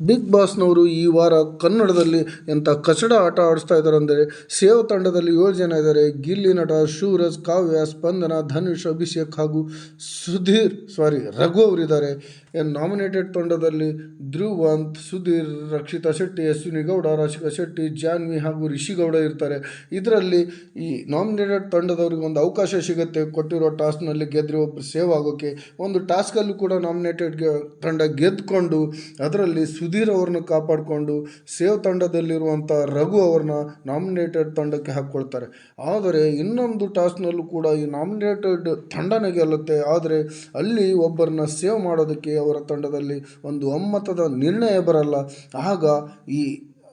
Big ಬಾಸ್ನವರು ಈ ವಾರ ಕನ್ನಡದಲ್ಲಿ ಎಂಥ ಕಚಡ ಆಟ ಆಡಿಸ್ತಾ ಇದ್ದಾರೆ ಅಂದರೆ ಸೇವ್ ತಂಡದಲ್ಲಿ ಏಳು ಜನ ಇದ್ದಾರೆ. ಗಿಲ್ಲಿ ನಟ, ಶಿವರಾಜ್, ಕಾವ್ಯ, ಸ್ಪಂದನ, ಧನುಷ್, ಅಭಿಷೇಕ್ ಹಾಗೂ ಸುಧೀರ್ ಸಾರಿ ರಘು ಅವರಿದ್ದಾರೆ. ನಾಮಿನೇಟೆಡ್ ತಂಡದಲ್ಲಿ ಧ್ರುವಂತ್, ಸುಧೀರ್, ರಕ್ಷಿತಾ ಶೆಟ್ಟಿ, ಅಶ್ವಿನಿ ಗೌಡ, ರಾಶಿಕಾ ಶೆಟ್ಟಿ, ಜಾನ್ವಿ ಹಾಗೂ ರಿಷಿ ಗೌಡ ಇರ್ತಾರೆ. ಇದರಲ್ಲಿ ಈ ನಾಮಿನೇಟೆಡ್ ತಂಡದವ್ರಿಗೆ ಒಂದು ಅವಕಾಶ ಸಿಗುತ್ತೆ. ಕೊಟ್ಟಿರೋ ಟಾಸ್ಕ್ನಲ್ಲಿ ಗೆದ್ದರೆ ಒಬ್ಬರು ಸೇವ್ ಆಗೋಕ್ಕೆ ಒಂದು ಟಾಸ್ಕಲ್ಲೂ ಕೂಡ ನಾಮಿನೇಟೆಡ್ ತಂಡ ಗೆದ್ದುಕೊಂಡು ಅದರಲ್ಲಿ ಸುಧೀರ್ ಅವ್ರನ್ನ ಕಾಪಾಡಿಕೊಂಡು ಸೇವ್ ತಂಡದಲ್ಲಿರುವಂಥ ರಘು ಅವ್ರನ್ನ ನಾಮಿನೇಟೆಡ್ ತಂಡಕ್ಕೆ ಹಾಕ್ಕೊಳ್ತಾರೆ. ಆದರೆ ಇನ್ನೊಂದು ಟಾಸ್ಕ್ನಲ್ಲೂ ಕೂಡ ಈ ನಾಮಿನೇಟೆಡ್ ತಂಡನೇ ಗೆಲ್ಲುತ್ತೆ ಆದರೆ ಅಲ್ಲಿ ಒಬ್ಬರನ್ನ ಸೇವ್ ಮಾಡೋದಕ್ಕೆ ಅವರ ತಂಡದಲ್ಲಿ ಒಂದು ಒಮ್ಮತದ ನಿರ್ಣಯ ಬರಲ್ಲ. ಆಗ ಈ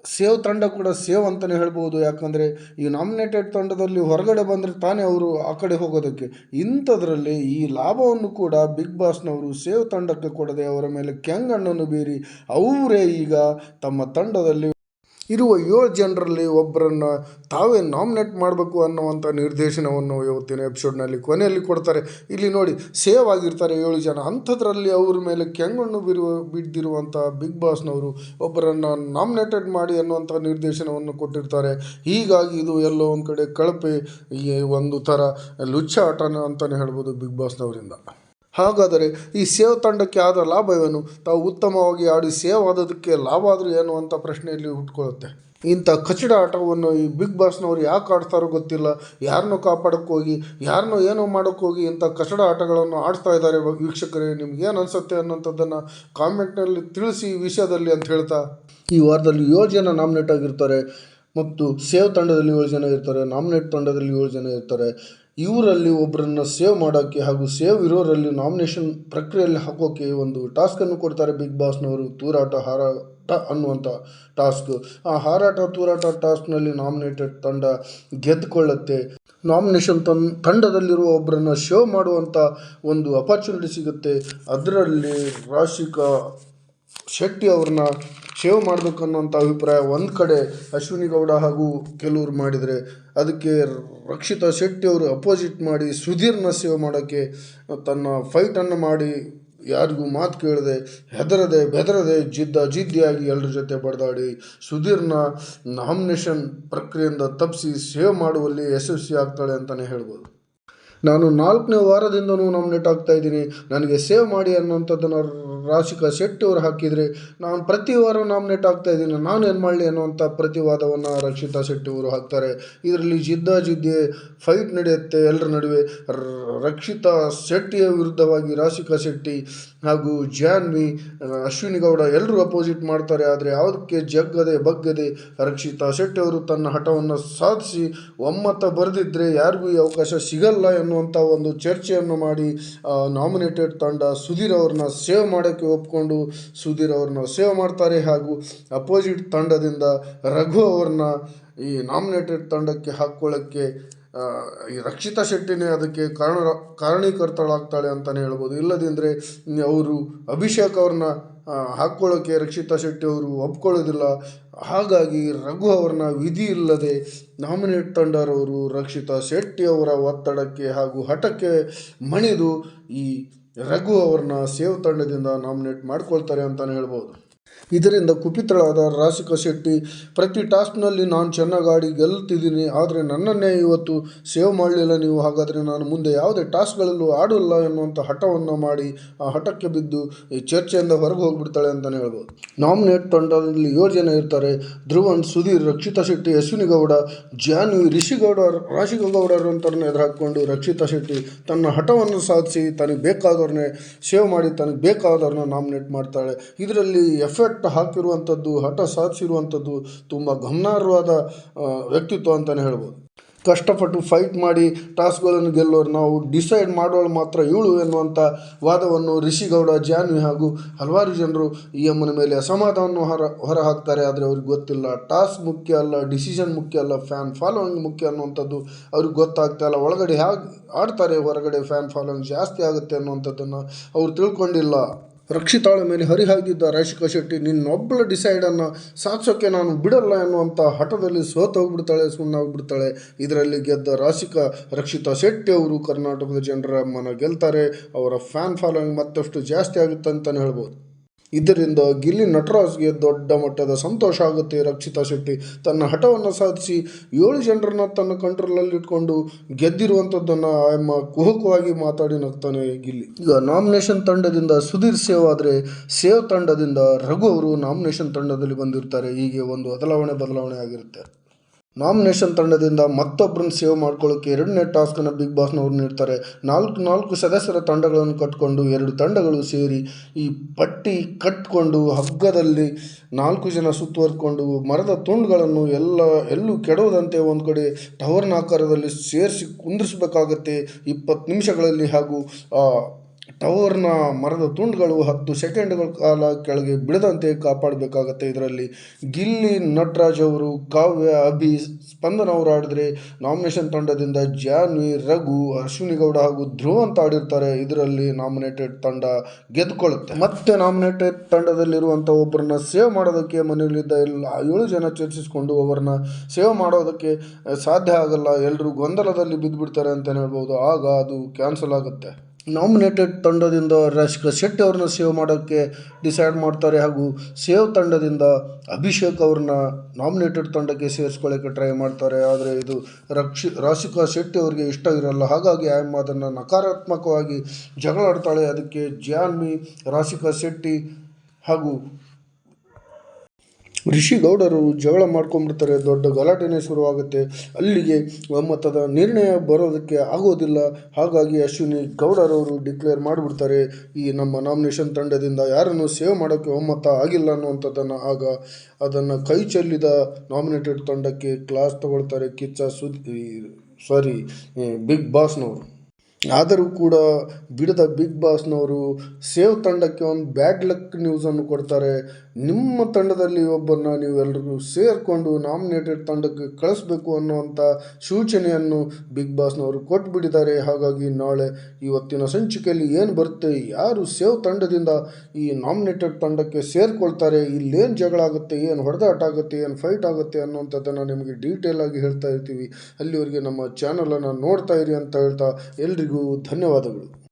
ಸೇವ್ ತಂಡ ಕೂಡ ಸೇವ್ ಅಂತಲೇ ಹೇಳ್ಬೋದು. ಯಾಕಂದರೆ ಈ ನಾಮಿನೇಟೆಡ್ ತಂಡದಲ್ಲಿ ಹೊರಗಡೆ ಬಂದರೆ ತಾನೇ ಅವರು ಆ ಕಡೆ ಹೋಗೋದಕ್ಕೆ. ಇಂಥದ್ರಲ್ಲಿ ಈ ಲಾಭವನ್ನು ಕೂಡ ಬಿಗ್ ಬಾಸ್ನವರು ಸೇವ್ ತಂಡಕ್ಕೆ ಕೊಡದೆ ಅವರ ಮೇಲೆ ಕೆಂಗಣ್ಣನ್ನು ಬೀರಿ ಅವರೇ ಈಗ ತಮ್ಮ ತಂಡದಲ್ಲಿ ಇರುವ ಏಳು ಜನರಲ್ಲಿ ಒಬ್ಬರನ್ನು ತಾವೇ ನಾಮಿನೇಟ್ ಮಾಡಬೇಕು ಅನ್ನುವಂಥ ನಿರ್ದೇಶನವನ್ನು ಇವತ್ತಿನ ಎಪಿಸೋಡ್ನಲ್ಲಿ ಕೊನೆಯಲ್ಲಿ ಕೊಡ್ತಾರೆ. ಇಲ್ಲಿ ನೋಡಿ, ಸೇವ್ ಆಗಿರ್ತಾರೆ ಏಳು ಜನ. ಅಂಥದ್ರಲ್ಲಿ ಅವ್ರ ಮೇಲೆ ಕೆಂಗಣ್ಣು ಬಿರುವ, ಬಿದ್ದಿರುವಂಥ ಬಿಗ್ ಬಾಸ್ನವರು ಒಬ್ಬರನ್ನು ನಾಮಿನೇಟೆಡ್ ಮಾಡಿ ಅನ್ನುವಂಥ ನಿರ್ದೇಶನವನ್ನು ಕೊಟ್ಟಿರ್ತಾರೆ. ಹೀಗಾಗಿ ಇದು ಎಲ್ಲೋ ಒಂದು ಕಡೆ ಕಳಪೆ ಈ ಒಂದು ಥರ ಲುಚ್ಚ ಆಟನ ಅಂತಲೇ ಹೇಳ್ಬೋದು ಬಿಗ್ ಬಾಸ್ನವರಿಂದ. ಹಾಗಾದರೆ ಈ ಸೇವ್ ತಂಡಕ್ಕೆ ಆದ ಲಾಭವೇನು ತಾವು ಉತ್ತಮವಾಗಿ ಆಡಿ ಸೇವ್ ಆದದಕ್ಕೆ ಲಾಭ ಆದರೂ ಏನು ಅಂತ ಪ್ರಶ್ನೆಯಲ್ಲಿ ಹುಟ್ಕೊಳ್ಳುತ್ತೆ ಇಂಥ ಕಚಡ ಆಟವನ್ನು ಈ ಬಿಗ್ ಬಾಸ್ನವರು ಯಾಕೆ ಆಡ್ತಾರೋ ಗೊತ್ತಿಲ್ಲ. ಯಾರನ್ನೋ ಕಾಪಾಡೋಕ್ಕೋಗಿ ಯಾರನ್ನೋ ಏನೋ ಮಾಡೋಕ್ಕೋಗಿ ಇಂಥ ಕಚಡ ಆಟಗಳನ್ನು ಆಡ್ತಾ ಇದ್ದಾರೆ ವೀಕ್ಷಕರೇ, ನಿಮ್ಗೆ ಏನು ಅನಿಸುತ್ತೆ ಅನ್ನೋಂಥದ್ದನ್ನು ಕಾಮೆಂಟ್ನಲ್ಲಿ ತಿಳಿಸಿ ಈ ವಿಷಯದಲ್ಲಿ ಅಂತ ಹೇಳ್ತಾ ಈ ವಾರದಲ್ಲಿ ಏಳು ಜನ ನಾಮಿನೇಟ್ ಆಗಿರ್ತಾರೆ ಮತ್ತು ಸೇವ್ ತಂಡದಲ್ಲಿ ಏಳು ಜನ ಇರ್ತಾರೆ, ನಾಮಿನೇಟ್ ತಂಡದಲ್ಲಿ ಏಳು ಜನ ಇರ್ತಾರೆ. ಇವರಲ್ಲಿ ಒಬ್ಬರನ್ನ ಸೇವ್ ಮಾಡೋಕ್ಕೆ ಹಾಗೂ ಸೇವ್ ಇರೋರಲ್ಲಿ ನಾಮಿನೇಷನ್ ಪ್ರಕ್ರಿಯೆಯಲ್ಲಿ ಹಾಕೋಕ್ಕೆ ಒಂದು ಟಾಸ್ಕನ್ನು ಕೊಡ್ತಾರೆ ಬಿಗ್ ಬಾಸ್ನವರು ತೂರಾಟ, ಹಾರಾಟ ಅನ್ನುವಂಥ ಟಾಸ್ಕ್ ಆ ಹಾರಾಟ, ತೂರಾಟ ಟಾಸ್ಕ್ನಲ್ಲಿ ನಾಮಿನೇಟೆಡ್ ತಂಡ ಗೆದ್ದುಕೊಳ್ಳುತ್ತೆ. ನಾಮಿನೇಷನ್ ತನ್, ತಂಡದಲ್ಲಿರುವ ಒಬ್ಬರನ್ನ ಶೋ ಮಾಡುವಂಥ ಒಂದು ಅಪರ್ಚುನಿಟಿ ಸಿಗುತ್ತೆ. ಅದರಲ್ಲಿ ರಾಶಿಕಾ ಶೆಟ್ಟಿ ಅವ್ರನ್ನ ಸೇವ್ ಮಾಡಬೇಕನ್ನೋಂಥ ಅಭಿಪ್ರಾಯ ಒಂದು ಕಡೆ ಅಶ್ವಿನಿ ಗೌಡ ಹಾಗೂ ಕೆಲವರು ಮಾಡಿದರೆ ಅದಕ್ಕೆ ರಕ್ಷಿತಾ ಶೆಟ್ಟಿ ಅವರು ಅಪೋಸಿಟ್ ಮಾಡಿ ಸುಧೀರ್ನ ಸೇವ್ ಮಾಡೋಕ್ಕೆ ತನ್ನ ಫೈಟನ್ನು ಮಾಡಿ ಯಾರಿಗೂ ಮಾತು ಕೇಳದೆ ಹೆದರದೆ ಬೆದರದೆ ಜಿದ್ದ ಜಿದ್ದಿಯಾಗಿ ಎಲ್ಲರ ಜೊತೆ ಬಡದಾಡಿ ಸುಧೀರ್ನ ನಾಮಿನೇಷನ್ ಪ್ರಕ್ರಿಯೆಯಿಂದ ತಪ್ಪಿಸಿ ಸೇವ್ ಮಾಡುವಲ್ಲಿ ಯಶಸ್ವಿ ಆಗ್ತಾಳೆ ಅಂತಲೇ ಹೇಳ್ಬೋದು. ನಾನು ನಾಲ್ಕನೇ ವಾರದಿಂದನೂ ನಾಮಿನೇಟ್ ಆಗ್ತಾ ಇದ್ದೀನಿ. ನನಗೆ ಸೇವ್ ಮಾಡಿ ಅನ್ನೋಂಥದ್ದನ್ನು ರಾಶಿಕಾ ಶೆಟ್ಟಿ ಅವರು ಹಾಕಿದರೆ ನಾನು ಪ್ರತಿ ವಾರ ನಾಮಿನೇಟ್ ಆಗ್ತಾ ಇದ್ದೀನಿ. ನಾನು ಏನು ಮಾಡಲಿ ಅನ್ನುವಂಥ ಪ್ರತಿವಾದವನ್ನು ರಕ್ಷಿತಾ ಶೆಟ್ಟಿ ಅವರು ಹಾಕ್ತಾರೆ. ಇದರಲ್ಲಿ ಜಿದ್ದ ಜಿದ್ದೆ ಫೈಟ್ ನಡೆಯುತ್ತೆ ಎಲ್ಲರ ನಡುವೆ. ರಕ್ಷಿತಾ ಶೆಟ್ಟಿಯ ವಿರುದ್ಧವಾಗಿ ರಾಶಿಕಾ ಶೆಟ್ಟಿ ಹಾಗೂ ಜಾನ್ವಿ ಅಶ್ವಿನಿ ಗೌಡ ಎಲ್ಲರೂ ಅಪೋಸಿಟ್ ಮಾಡ್ತಾರೆ. ಆದರೆ ಯಾವುದಕ್ಕೆ ಜಗ್ಗದೆ ಬಗ್ಗದೆ ರಕ್ಷಿತಾ ಶೆಟ್ಟಿ ಅವರು ತನ್ನ ಹಠವನ್ನು ಸಾಧಿಸಿ ಒಮ್ಮತ ಬರೆದಿದ್ದರೆ ಯಾರಿಗೂ ಈ ಅವಕಾಶ ಸಿಗಲ್ಲ ಎನ್ನುವಂಥ ಒಂದು ಚರ್ಚೆಯನ್ನು ಮಾಡಿ ನಾಮಿನೇಟೆಡ್ ತಂಡ ಸುಧೀರ್ ಅವ್ರನ್ನ ಸೇವ್ ಮಾಡೋಕ್ಕೆ ಒಪ್ಕೊಂಡು ಸುಧೀರ್ ಅವ್ರನ್ನ ಸೇವ್ ಮಾಡ್ತಾರೆ ಹಾಗೂ ಅಪೋಸಿಟ್ ತಂಡದಿಂದ ರಘು ಅವ್ರನ್ನ ಈ ನಾಮಿನೇಟೆಡ್ ತಂಡಕ್ಕೆ ಹಾಕ್ಕೊಳ್ಳೋಕ್ಕೆ ಈ ರಕ್ಷಿತಾ ಶೆಟ್ಟಿನೇ ಅದಕ್ಕೆ ಕಾರಣ, ಕಾರಣೀಕರ್ತಳಾಗ್ತಾಳೆ ಅಂತಲೇ ಹೇಳ್ಬೋದು. ಇಲ್ಲದಿದ್ದರೆ ಅವರು ಅಭಿಷೇಕ್ ಅವ್ರನ್ನ ಹಾಕ್ಕೊಳ್ಳೋಕ್ಕೆ ರಕ್ಷಿತಾ ಶೆಟ್ಟಿ ಅವರು ಒಪ್ಕೊಳ್ಳೋದಿಲ್ಲ. ಹಾಗಾಗಿ ರಘು ಅವ್ರನ್ನ ವಿಧಿ ಇಲ್ಲದೆ ನಾಮಿನೇಟ್ ತಂಡರವರು ರಕ್ಷಿತಾ ಶೆಟ್ಟಿ ಅವರ ಒತ್ತಡಕ್ಕೆ ಹಾಗೂ ಹಠಕ್ಕೆ ಮಣಿದು ಈ ರಘು ಅವ್ರನ್ನ ಸೇವ್ ತಂಡದಿಂದ ನಾಮಿನೇಟ್ ಮಾಡ್ಕೊಳ್ತಾರೆ ಅಂತಲೇ ಹೇಳ್ಬೋದು. ಇದರಿಂದ ಕುಪಿತಳಾದ ರಾಶಿಕಾ ಶೆಟ್ಟಿ, ಪ್ರತಿ ಟಾಸ್ಕ್ನಲ್ಲಿ ನಾನು ಚೆನ್ನಾಗಿ ಆಡಿ ಗೆಲ್ತಿದ್ದೀನಿ, ಆದರೆ ನನ್ನನ್ನೇ ಇವತ್ತು ಸೇವ್ ಮಾಡಲಿಲ್ಲ ನೀವು. ಹಾಗಾದರೆ ನಾನು ಮುಂದೆ ಯಾವುದೇ ಟಾಸ್ಕ್ಗಳಲ್ಲೂ ಆಡಲ್ಲ ಎನ್ನುವಂಥ ಹಠವನ್ನು ಮಾಡಿ ಆ ಹಠಕ್ಕೆ ಬಿದ್ದು ಈ ಚರ್ಚೆಯಿಂದ ಹೊರಗೆ ಹೋಗ್ಬಿಡ್ತಾಳೆ ಅಂತಲೇ ಹೇಳ್ಬೋದು. ನಾಮಿನೇಟ್ ತಂಡದಲ್ಲಿ ಏಳು ಜನ ಇರ್ತಾರೆ. ಧ್ರುವನ್, ಸುಧೀರ್, ರಕ್ಷಿತಾ ಶೆಟ್ಟಿ, ಅಶ್ವಿನಿ ಗೌಡ, ಜಾನ್ವಿ ರಿಷಿಗೌಡ ರಾಶಿಗೌಡರಂತರನ್ನ ಎದುರು ಹಾಕ್ಕೊಂಡು ರಕ್ಷಿತಾ ಶೆಟ್ಟಿ ತನ್ನ ಹಠವನ್ನು ಸಾಧಿಸಿ ತನಗೆ ಬೇಕಾದವ್ರನ್ನೇ ಸೇವ್ ಮಾಡಿ ತನಗೆ ಬೇಕಾದವ್ರನ್ನ ನಾಮಿನೇಟ್ ಮಾಡ್ತಾಳೆ. ಇದರಲ್ಲಿ ಎಫೆಕ್ಟ್ ಹಾಕಿರುವಂಥದ್ದು, ಹಠ ಸಾಧಿಸಿರುವಂಥದ್ದು ತುಂಬ ಗಮನಾರ್ಹವಾದ ವ್ಯಕ್ತಿತ್ವ ಅಂತಲೇ ಹೇಳ್ಬೋದು. ಕಷ್ಟಪಟ್ಟು ಫೈಟ್ ಮಾಡಿ, ಟಾಸ್ಕ್ಗಳನ್ನು ಗೆಲ್ಲೋರು ನಾವು ಡಿಸೈಡ್ ಮಾಡೋಳು ಮಾತ್ರ ಇವಳು ಎನ್ನುವಂಥ ವಾದವನ್ನು ರಿಷಿಗೌಡ, ಜಾನ್ವಿ ಹಾಗೂ ಹಲವಾರು ಜನರು ಈ ಅಮ್ಮನ ಮೇಲೆ ಅಸಮಾಧಾನವನ್ನು ಹೊರ, ಹೊರಹಾಕ್ತಾರೆ. ಆದರೆ ಅವ್ರಿಗೆ ಗೊತ್ತಿಲ್ಲ. ಟಾಸ್ಕ್ ಮುಖ್ಯ ಅಲ್ಲ ಡಿಸಿಷನ್ ಮುಖ್ಯ ಅಲ್ಲ ಫ್ಯಾನ್ ಫಾಲೋಯಿಂಗ್ ಮುಖ್ಯ ಅನ್ನುವಂಥದ್ದು ಅವ್ರಿಗೆ ಗೊತ್ತಾಗ್ತಾ ಇಲ್ಲ. ಒಳಗಡೆ ಹೇಗೆ ಆಡ್ತಾರೆ, ಹೊರಗಡೆ ಫ್ಯಾನ್ ಫಾಲೋಯಿಂಗ್ ಜಾಸ್ತಿ ಆಗುತ್ತೆ ಅನ್ನುವಂಥದ್ದನ್ನು ಅವ್ರು ತಿಳ್ಕೊಂಡಿಲ್ಲ. ರಕ್ಷಿತಾಳ ಮೇಲೆ ಹರಿಹಾಗಿದ್ದ ರಾಶಿಕಾ ಶೆಟ್ಟಿ, ನಿನ್ನೊಬ್ಬಳ ಡಿಸೈಡನ್ನು ಸಾಧಿಸೋಕ್ಕೆ ನಾನು ಬಿಡಲ್ಲ ಎನ್ನುವಂಥ ಹಠದಲ್ಲಿ ಸೋತೋಗ್ಬಿಡ್ತಾಳೆ ಸುಣ್ಣಾಗ್ಬಿಡ್ತಾಳೆ ಇದರಲ್ಲಿ ಗೆದ್ದ ರಾಶಿಕಾ ರಕ್ಷಿತಾ ಶೆಟ್ಟಿ ಅವರು ಕರ್ನಾಟಕದ ಜನರ ಮನ ಗೆಲ್ತಾರೆ. ಅವರ ಫ್ಯಾನ್ ಫಾಲೋವಿಂಗ್ ಮತ್ತಷ್ಟು ಜಾಸ್ತಿ ಆಗುತ್ತೆ ಅಂತಲೇ ಹೇಳ್ಬೋದು. ಇದರಿಂದ ಗಿಲ್ಲಿ ನಟರಾಜ್ಗೆ ದೊಡ್ಡ ಮಟ್ಟದ ಸಂತೋಷ ಆಗುತ್ತೆ. ರಕ್ಷಿತಾ ಶೆಟ್ಟಿ ತನ್ನ ಹಠವನ್ನು ಸಾಧಿಸಿ ಏಳು ಜನರನ್ನ ತನ್ನ ಕಂಟ್ರೋಲಲ್ಲಿ ಇಟ್ಕೊಂಡು ಗೆದ್ದಿರುವಂಥದ್ದನ್ನು ಆಯಮ್ಮ ಕುಹಕವಾಗಿ ಮಾತಾಡಿ ನಗ್ತಾನೆ ಗಿಲ್ಲಿ. ಈಗ ನಾಮಿನೇಷನ್ ತಂಡದಿಂದ ಸುಧೀರ್ ಸೇವ್ ಆದರೆ ಸೇವ್ ತಂಡದಿಂದ ರಘು ಅವರು ನಾಮಿನೇಷನ್ ತಂಡದಲ್ಲಿ ಬಂದಿರ್ತಾರೆ. ಹೀಗೆ ಒಂದು ಬದಲಾವಣೆ ಬದಲಾವಣೆ ಆಗಿರುತ್ತೆ. ನಾಮಿನೇಷನ್ ತಂಡದಿಂದ ಮತ್ತೊಬ್ಬರನ್ನು ಸೇವ್ ಮಾಡ್ಕೊಳ್ಳೋಕೆ ಎರಡನೇ ಟಾಸ್ಕನ್ನು ಬಿಗ್ ಬಾಸ್ನವರು ನೀಡ್ತಾರೆ. ನಾಲ್ಕು ನಾಲ್ಕು ಸದಸ್ಯರ ತಂಡಗಳನ್ನು ಕಟ್ಕೊಂಡು ಎರಡು ತಂಡಗಳು ಸೇರಿ ಈ ಪಟ್ಟಿ ಕಟ್ಕೊಂಡು ಹಗ್ಗದಲ್ಲಿ ನಾಲ್ಕು ಜನ ಸುತ್ತುವರ್ಕೊಂಡು ಮರದ ತುಂಡುಗಳನ್ನು ಎಲ್ಲ, ಎಲ್ಲೂ ಕೆಡೋದಂತೆ ಒಂದು ಕಡೆ ಟವರ್ನ ಆಕಾರದಲ್ಲಿ ಸೇರಿಸಿ ಕುಂದಿರಿಸಬೇಕಾಗತ್ತೆ ಇಪ್ಪತ್ತು ನಿಮಿಷಗಳಲ್ಲಿ ಹಾಗೂ ಟವರ್ನ ಮರದ ತುಂಡುಗಳು ಹತ್ತು ಸೆಕೆಂಡ್ಗಳ ಕಾಲ ಕೆಳಗೆ ಬಿಡದಂತೆ ಕಾಪಾಡಬೇಕಾಗತ್ತೆ. ಇದರಲ್ಲಿ ಗಿಲ್ಲಿ ನಟರಾಜ್ ಅವರು ಕಾವ್ಯ, ಅಭಿ ಸ್ಪಂದನ ಅವರು ಆಡಿದ್ರೆ ನಾಮಿನೇಷನ್ ತಂಡದಿಂದ ಜಾನ್ವಿ, ರಘು, ಅಶ್ವಿನಿಗೌಡ ಹಾಗೂ ಧ್ರುವ ಅಂತ ಆಡಿರ್ತಾರೆ ಇದರಲ್ಲಿ ನಾಮಿನೇಟೆಡ್ ತಂಡ ಗೆದ್ದುಕೊಳ್ಳುತ್ತೆ. ಮತ್ತೆ ನಾಮಿನೇಟೆಡ್ ತಂಡದಲ್ಲಿರುವಂಥ ಒಬ್ಬರನ್ನ ಸೇವ್ ಮಾಡೋದಕ್ಕೆ ಮನೆಯಲ್ಲಿದ್ದ ಎಲ್ಲ ಏಳು ಜನ ಚರ್ಚಿಸಿಕೊಂಡು ಅವರನ್ನ ಸೇವ್ ಮಾಡೋದಕ್ಕೆ ಸಾಧ್ಯ ಆಗಲ್ಲ. ಎಲ್ಲರೂ ಗೊಂದಲದಲ್ಲಿ ಬಿದ್ದುಬಿಡ್ತಾರೆ ಅಂತಲೇ ಹೇಳ್ಬೋದು. ಆಗ ಅದು ಕ್ಯಾನ್ಸಲ್ ಆಗುತ್ತೆ. ನಾಮಿನೇಟೆಡ್ ತಂಡದಿಂದ ರಾಶಿಕಾ ಶೆಟ್ಟಿ ಅವ್ರನ್ನ ಸೇವ್ ಮಾಡೋಕ್ಕೆ ಡಿಸೈಡ್ ಮಾಡ್ತಾರೆ ಹಾಗೂ ಸೇವ್ ತಂಡದಿಂದ ಅಭಿಷೇಕ್ ಅವ್ರನ್ನ ನಾಮಿನೇಟೆಡ್ ತಂಡಕ್ಕೆ ಸೇರಿಸ್ಕೊಳ್ಳೋಕ್ಕೆ ಟ್ರೈ ಮಾಡ್ತಾರೆ. ಆದರೆ ಇದು ರಕ್ಷಿ, ರಾಶಿಕಾ ಶೆಟ್ಟಿ ಅವರಿಗೆ ಇಷ್ಟ ಇರಲ್ಲ. ಹಾಗಾಗಿ ಆಯಮ್ಮ ಅದನ್ನು ನಕಾರಾತ್ಮಕವಾಗಿ ಜಗಳಾಡ್ತಾಳೆ. ಅದಕ್ಕೆ ಜಾನ್ವಿ ರಾಶಿಕಾ ಶೆಟ್ಟಿ ಹಾಗೂ ರಿಷಿ ಗೌಡರು ಜಗಳ ಮಾಡ್ಕೊಂಡ್ಬಿಡ್ತಾರೆ, ದೊಡ್ಡ ಗಲಾಟೆನೇ ಶುರುವಾಗುತ್ತೆ. ಅಲ್ಲಿಗೆ ಒಮ್ಮತದ ನಿರ್ಣಯ ಬರೋದಕ್ಕೆ ಆಗೋದಿಲ್ಲ. ಹಾಗಾಗಿ ಅಶ್ವಿನಿ ಗೌಡರವರು ಡಿಕ್ಲೇರ್ ಮಾಡಿಬಿಡ್ತಾರೆ, ಈ ನಮ್ಮ ನಾಮಿನೇಷನ್ ತಂಡದಿಂದ ಯಾರನ್ನು ಸೇವ್ ಮಾಡೋಕ್ಕೆ ಒಮ್ಮತ ಆಗಿಲ್ಲ ಅನ್ನುವಂಥದ್ದನ್ನು. ಆಗ ಅದನ್ನು ಕೈ ಚೆಲ್ಲಿದ ನಾಮಿನೇಟೆಡ್ ತಂಡಕ್ಕೆ ಕ್ಲಾಸ್ ತಗೊಳ್ತಾರೆ ಕಿಚ್ಚ ಸಾರಿ ಬಿಗ್ ಬಾಸ್ನವರು ಆದರೂ ಕೂಡ ಬಿಡದ ಬಿಗ್ ಬಾಸ್ನವರು ಸೇವ್ ತಂಡಕ್ಕೆ ಒಂದು ಬ್ಯಾಡ್ ಲಕ್ ನ್ಯೂಸನ್ನು ಕೊಡ್ತಾರೆ. ನಿಮ್ಮ ತಂಡದಲ್ಲಿ ಒಬ್ಬರನ್ನ ನೀವೆಲ್ಲರೂ ಸೇರಿಕೊಂಡು ನಾಮಿನೇಟೆಡ್ ತಂಡಕ್ಕೆ ಕಳಿಸ್ಬೇಕು ಅನ್ನುವಂಥ ಸೂಚನೆಯನ್ನು ಬಿಗ್ ಬಾಸ್ನವರು ಕೊಟ್ಬಿಟ್ಟಿದ್ದಾರೆ. ಹಾಗಾಗಿ ನಾಳೆ ಇವತ್ತಿನ ಸಂಚಿಕೆಯಲ್ಲಿ ಏನು ಬರುತ್ತೆ, ಯಾರು ಸೇವ್ ತಂಡದಿಂದ ಈ ನಾಮಿನೇಟೆಡ್ ತಂಡಕ್ಕೆ ಸೇರಿಕೊಳ್ತಾರೆ, ಇಲ್ಲೇನು ಜಗಳ ಆಗುತ್ತೆ, ಏನು ಹೊಡೆದಾಟ ಆಗುತ್ತೆ, ಏನು ಫೈಟ್ ಆಗುತ್ತೆ ಅನ್ನುವಂಥದ್ದನ್ನು ನಿಮಗೆ ಡೀಟೇಲ್ ಆಗಿ ಹೇಳ್ತಾ ಇರ್ತೀವಿ. ಅಲ್ಲಿವರೆಗೆ ನಮ್ಮ ಚಾನಲನ್ನು ನೋಡ್ತಾ ಇರಿ ಅಂತ ಹೇಳ್ತಾ ಎಲ್ರಿಗೂ ಧನ್ಯವಾದಗಳು.